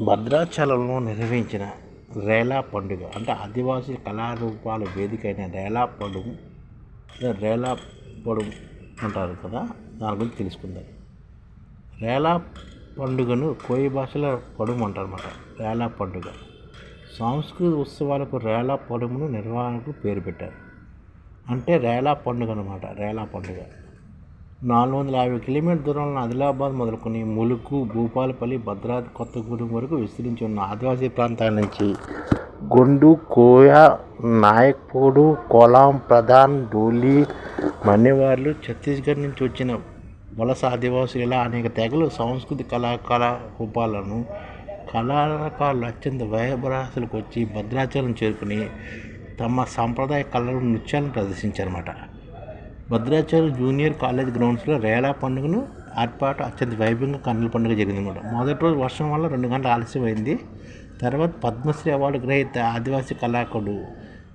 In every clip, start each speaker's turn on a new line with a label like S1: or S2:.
S1: భద్రాచలంలో నిర్వహించిన రేలా పండుగ అంటే ఆదివాసీ కళారూపాల వేదిక అయిన రేలా పడుం రేలా పడుం అంటారు కదా దాని గురించి తెలుసుకుందాం. రేలా పండుగను కోయి భాషలో పడుము అంటారన్నమాట. రేలా పండుగ. సాంస్కృతిక ఉత్సవాలకు రేలా పడుమును నిర్వహణకు పేరు పెట్టారు. అంటే రేలా పండుగ అనమాట రేలా పండుగ. నాలుగు వందల యాభై కిలోమీటర్ దూరంలో ఆదిలాబాద్ మొదలుకొని ములుగు భూపాలపల్లి భద్రాద్రి కొత్తగూడెం వరకు విస్తరించి ఉన్న ఆదివాసీ ప్రాంతాల నుంచి గొండు కోయ నాయక్పూడు కోలాం ప్రధాన్ డోలి మన్యవార్లు ఛత్తీస్గఢ్ నుంచి వచ్చిన వలస ఆదివాసులు ఇలా అనేక తెగలు సాంస్కృతిక కళాకాల రూపాలను కళాకారులు అత్యంత వైభరాసులకు వచ్చి భద్రాచలం చేరుకుని తమ సాంప్రదాయ కళలు నృత్యాలను ప్రదర్శించారన్నమాట. భద్రాచలం జూనియర్ కాలేజ్ గ్రౌండ్స్లో రేలా పండుగను ఏర్పాటు అత్యంత వైభవంగా కన్నుల పండుగ జరిగిందన్నమాట మొదటి రోజు వర్షం వల్ల రెండు గంటలు ఆలస్యమైంది. తర్వాత పద్మశ్రీ అవార్డు గ్రహీత ఆదివాసీ కళాకారుడు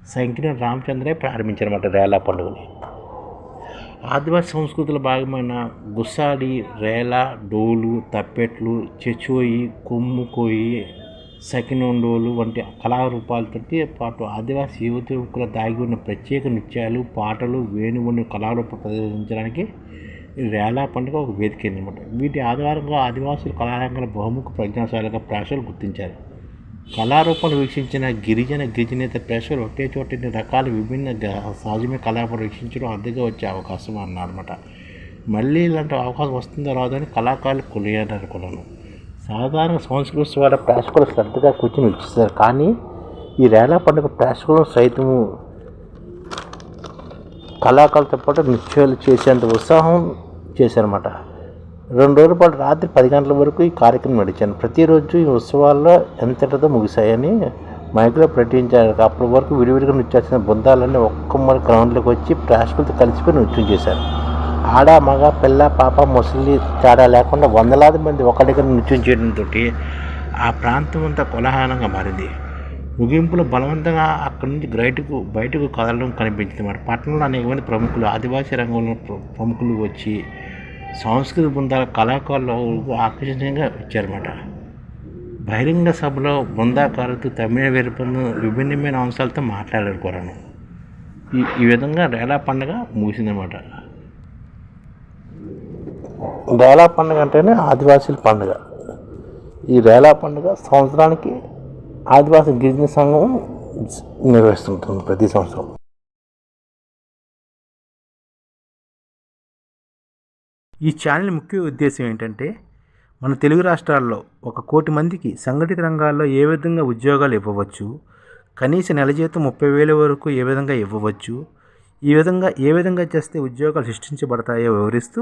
S1: సంకిన రామచంద్రే ప్రారంభించారన్నమాట రేలా పండుగని. ఆదివాసీ సంస్కృతిలో భాగమైన గుస్సాడి రేలా డోలు తప్పెట్లు చెచోయి కొమ్ముకోయి సకినొండోలు వంటి కళారూపాలతో పాటు ఆదివాసీ యువతి యువకుల దాగి ఉన్న ప్రత్యేక నృత్యాలు పాటలు వేణువుని కళారూపం ప్రదర్శించడానికి ఈ రేలా పండుగ ఒక వేదిక అనమాట వీటి ఆధారంగా ఆదివాసులు కళారంగాల బహుముఖ ప్రజ్ఞాశాలుగా ప్రేక్షకులు గుర్తించారు. కళారూపాలు వీక్షించిన గిరిజన గిరిజనేత ప్రేక్షకులు ఒకే చోట రకాల విభిన్న సహజమే కళారూపాలు వీక్షించడం అద్దెగా వచ్చే అవకాశం అన్నమాట. మళ్ళీ ఇలాంటి అవకాశం వస్తుందో రాదో అని కళాకారులు కొనియాడారు కొలను సాధారణ సంస్కృతి ప్రేక్షకులు శ్రద్ధగా కూర్చొని వచ్చేస్తారు కానీ ఈ రేలా పండుగ ప్రేక్షకులు సైతము కళాకారులతో పాటు నృత్యాలు చేసేంత ఉత్సాహం చేశారన్నమాట. రెండు రోజుల పాటు రాత్రి పది గంటల వరకు ఈ కార్యక్రమం నడిచాను. ప్రతిరోజు ఈ ఉత్సవాల్లో ఎంతటితో ముగిశాయని మైక్లో ప్రకటించారు. అప్పటి వరకు విడివిడిగా నృత్యాల్సిన బృందాలన్నీ ఒక్క మరి గ్రౌండ్లోకి వచ్చి ప్రేక్షకులతో కలిసిపోయి నృత్యం చేశారు. ఆడ మగ పిల్ల పాప ముసలి తేడా లేకుండా వందలాది మంది ఒక దగ్గర నృత్యం చేయడంతో ఆ ప్రాంతం అంతా కోలాహలంగా మారింది. ముగింపులో బలవంతంగా అక్కడి నుంచి బయటకు బయటకు కదలడం కనిపించింది మరి పట్టణంలో అనేక మంది ప్రముఖులు ఆదివాసీ రంగంలో ప్ర- ప్రముఖులు వచ్చి సాంస్కృతిక బృందాల కళాకారులు ఆకర్షణీయంగా వచ్చారన్నమాట. బహిరంగ సభలో బృందాకారులతో తమిళ వీరపందు విభిన్నమైన అంశాలతో మాట్లాడారు కూడాను. ఈ ఈ విధంగా రేలా పండుగ ముగిసిందన్నమాట. రేలా పండుగ అంటేనే ఆదివాసీల పండుగ. ఈ రేలా పండుగ సంవత్సరానికి ఆదివాసీ గిరిజన సంఘం నిర్వహిస్తుంటుంది ప్రతి సంవత్సరం.
S2: ఈ ఛానల్ ముఖ్య ఉద్దేశం ఏంటంటే మన తెలుగు రాష్ట్రాల్లో ఒక కోటి మందికి సంఘటిత రంగాల్లో ఏ విధంగా ఉద్యోగాలు ఇవ్వవచ్చు కనీస నెల జీతం ముప్పై వేల వరకు ఏ విధంగా ఇవ్వవచ్చు ఈ విధంగా ఏ విధంగా చేస్తే ఉద్యోగాలు సృష్టించబడతాయో వివరిస్తూ